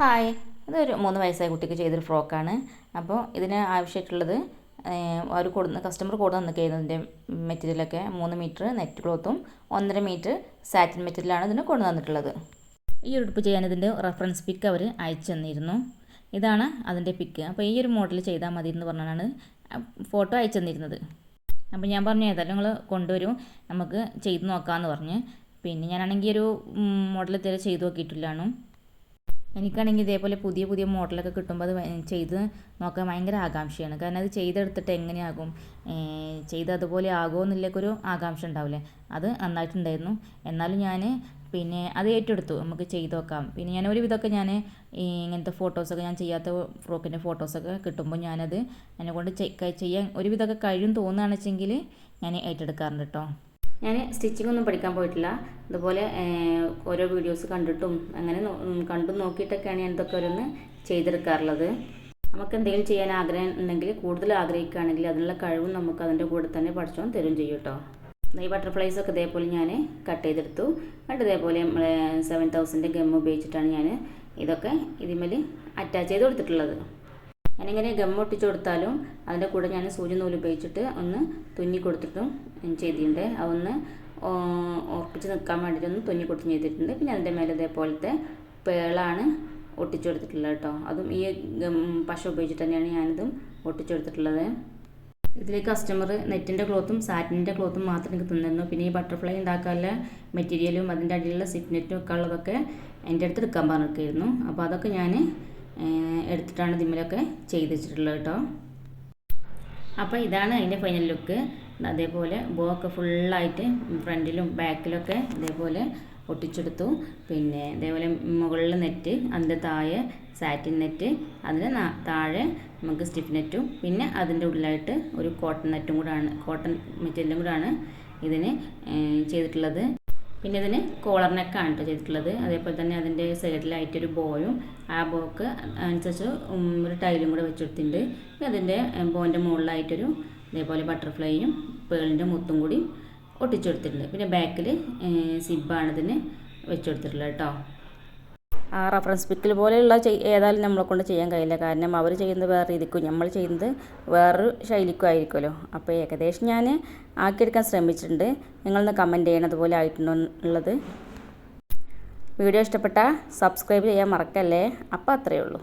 Hi. ഇതൊരു മൂന്ന് വയസ്സായ കുട്ടിക്ക് ചെയ്തൊരു ഫ്രോക്കാണ്. അപ്പോൾ ഇതിന് ആവശ്യമായിട്ടുള്ളത് അവർ കൊടുന്ന കസ്റ്റമർ കൊടുന്ന് തന്നിരിക്കുന്നത് ഇതിന്റെ മെറ്റീരിയലൊക്കെ. മൂന്ന് മീറ്റർ നെറ്റ് ക്ലോത്തും ഒന്നര മീറ്റർ സാറ്റിൻ മെറ്റീരിയലാണ് ഇതിന് കൊണ്ടു തന്നിട്ടുള്ളത്. ഈ ഉടുപ്പ് ചെയ്യാൻ ഇതിന്റെ റെഫറൻസ് പിക്ക് അവർ അയച്ചു തന്നിരുന്നു. ഇതാണ് അതിന്റെ പിക്ക് അപ്പോൾ ഈ ഒരു മോഡൽ ചെയ്താൽ മതി എന്ന് പറഞ്ഞാണ് ഫോട്ടോ അയച്ചു തന്നിരുന്നത്. അപ്പോൾ ഞാൻ പറഞ്ഞു ഏതായാലും നിങ്ങൾ കൊണ്ടുവരും. നമുക്ക് ചെയ്ത് നോക്കാമെന്ന് പറഞ്ഞ്. പിന്നെ ഞാനാണെങ്കിൽ ഒരു മോഡൽ ഇതുവരെ ചെയ്ത് നോക്കിയിട്ടില്ലാണ് എനിക്കാണെങ്കിൽ ഇതേപോലെ പുതിയ പുതിയ മോഡലൊക്കെ കിട്ടുമ്പോൾ അത് ചെയ്ത് നോക്കാൻ ഭയങ്കര ആകാംക്ഷയാണ്. കാരണം അത് ചെയ്തെടുത്തിട്ട് എങ്ങനെയാകും? ചെയ്ത് അതുപോലെ ആകുമോ എന്നുള്ളൊക്കെ ഒരു ആകാംക്ഷ ഉണ്ടാവില്ലേ? അത് നന്നായിട്ടുണ്ടായിരുന്നു. എന്നാലും ഞാൻ പിന്നെ അത് ഏറ്റെടുത്തു. നമുക്ക് ചെയ്ത് നോക്കാം. പിന്നെ ഞാൻ ഒരു വിധമൊക്കെ ഞാൻ ഇങ്ങനത്തെ ഫോട്ടോസൊക്കെ ഞാൻ ചെയ്യാത്ത ഫ്രോക്കിന്റെ ഫോട്ടോസൊക്കെ കിട്ടുമ്പോൾ ഞാനത് എന്നെ കൊണ്ട് ചെയ്യാൻ ഒരു വിധമൊക്കെ കഴിയും തോന്നുകയാണെന്ന് വെച്ചെങ്കിൽ ഞാൻ ഏറ്റെടുക്കാറുണ്ട് കേട്ടോ ഞാൻ സ്റ്റിച്ചിങ് ഒന്നും പഠിക്കാൻ പോയിട്ടില്ല. അതുപോലെ ഓരോ വീഡിയോസ് കണ്ടിട്ടും അങ്ങനെ കണ്ടും നോക്കിയിട്ടൊക്കെയാണ് ഞാൻ ഇതൊക്കെ ഓരോന്ന് ചെയ്തെടുക്കാറുള്ളത്. നമുക്ക് എന്തെങ്കിലും ചെയ്യാൻ ആഗ്രഹം ഉണ്ടെങ്കിൽ കൂടുതൽ ആഗ്രഹിക്കുകയാണെങ്കിൽ അതിനുള്ള കഴിവും നമുക്ക് അതിന്റെ കൂടെ തന്നെ പഠിച്ചോൻ തരും ചെയ്യും കേട്ടോ. ഈ ബട്ടർഫ്ലൈസ് ഒക്കെ ഇതേപോലെ ഞാൻ കട്ട് ചെയ്തെടുത്തു. എന്നിട്ട് ഇതേപോലെ നമ്മളെ സെവൻ തൗസൻഡ് ഗം ഉപയോഗിച്ചിട്ടാണ് ഞാൻ ഇതൊക്കെ ഇതിമേൽ അറ്റാച്ച് ചെയ്ത് കൊടുത്തിട്ടുള്ളത്. ഞാനിങ്ങനെ ഗം ഒട്ടിച്ച് കൊടുത്താലും അതിന്റെ കൂടെ ഞാൻ സൂചി നൂൽ ഉപയോഗിച്ചിട്ട് ഒന്ന് തുന്നി കൊടുത്തിട്ടും ചെയ്തിട്ടുണ്ട്. അതൊന്ന് ഉറപ്പിച്ച് നിൽക്കാൻ വേണ്ടിയിട്ടൊന്ന് തുന്നി കൊടുത്തും ചെയ്തിട്ടുണ്ട്. പിന്നെ അതിന്റെ മേലെ ഇതേപോലത്തെ പേളാണ് ഒട്ടിച്ചു കൊടുത്തിട്ടുള്ളത് കേട്ടോ. അതും ഈ പശ ഉപയോഗിച്ചിട്ട് തന്നെയാണ് ഞാനിതും ഒട്ടിച്ചു കൊടുത്തിട്ടുള്ളത്. ഇതിൽ കസ്റ്റമർ നെറ്റിന്റെ ക്ലോത്തും സാറ്റിന്റെ ക്ലോത്തും മാത്രം എനിക്ക് തന്നിരുന്നു. പിന്നെ ഈ ബട്ടർഫ്ലൈ ഉണ്ടാക്കാനുള്ള മെറ്റീരിയലും അതിന്റെ അടിയിലുള്ള സിറ്റ് നെറ്റും ഒക്കെ ഉള്ളതൊക്കെ എന്റെ അടുത്ത് എടുക്കാൻ പറഞ്ഞിരിക്കുന്നു അപ്പോൾ അതൊക്കെ ഞാൻ എടുത്തിട്ടാണ് ഇതിമ്മലൊക്കെ ചെയ്ത് വെച്ചിട്ടുള്ളത് കേട്ടോ. അപ്പോൾ ഇതാണ് അതിന്റെ ഫൈനൽ ലുക്ക് അതേപോലെ ബോ ഒക്കെ ഫുള്ളായിട്ട് ഫ്രണ്ടിലും ബാക്കിലൊക്കെ ഇതേപോലെ ഒട്ടിച്ചെടുത്തു. പിന്നെ ഇതേപോലെ മുകളിൽ നെറ്റ് അതിന്റെ താഴെ സാറ്റിൻ നെറ്റ് അതിന് താഴെ നമുക്ക് സ്റ്റിഫ് നെറ്റും പിന്നെ അതിന്റെ ഉള്ളിലായിട്ട് ഒരു കോട്ടൺ നെറ്റും കൂടാണ് കോട്ടൺ മെറ്റീരിയലും കൂടാണ് ഇതിന് ചെയ്തിട്ടുള്ളത്. പിന്നെ ഇതിന് കോളർ നെക്കാണ് കേട്ടോ ചെയ്തിട്ടുള്ളത്. അതേപോലെ തന്നെ അതിന്റെ സൈഡിലായിട്ടൊരു ബോയും ആ ബോക്ക് അനുസരിച്ച് ഒരു ടൈലും കൂടെ വെച്ചെടുത്തിട്ടുണ്ട്. പിന്നെ അതിന്റെ ബോന്റെ മുകളിലായിട്ടൊരു ഇതേപോലെ ബട്ടർഫ്ലൈയും പേളിന്റെ മുത്തും കൂടി ഒട്ടിച്ചെടുത്തിട്ടുണ്ട്. പിന്നെ ബാക്കിൽ സിബാണ് ഇതിന് വെച്ചെടുത്തിട്ടുള്ളത് കേട്ടോ ആ റഫറൻസ് പിക്കിൽ പോലെയുള്ള ഏതായാലും നമ്മളെ കൊണ്ട് ചെയ്യാൻ കഴിയില്ല. കാരണം അവർ ചെയ്യുന്നത് വേറെ രീതിക്കും നമ്മൾ ചെയ്യുന്നത് വേറൊരു ശൈലിക്കും ആയിരിക്കുമല്ലോ. അപ്പോൾ ഏകദേശം ഞാൻ ആക്കിയെടുക്കാൻ ശ്രമിച്ചിട്ടുണ്ട്. നിങ്ങളൊന്ന് കമന്റ് ചെയ്യണം അതുപോലെ ആയിട്ടുണ്ടോ എന്നുള്ളത്. വീഡിയോ ഇഷ്ടപ്പെട്ടാൽ സബ്സ്ക്രൈബ് ചെയ്യാൻ മറക്കല്ലേ? അപ്പോൾ അത്രയേ ഉള്ളൂ.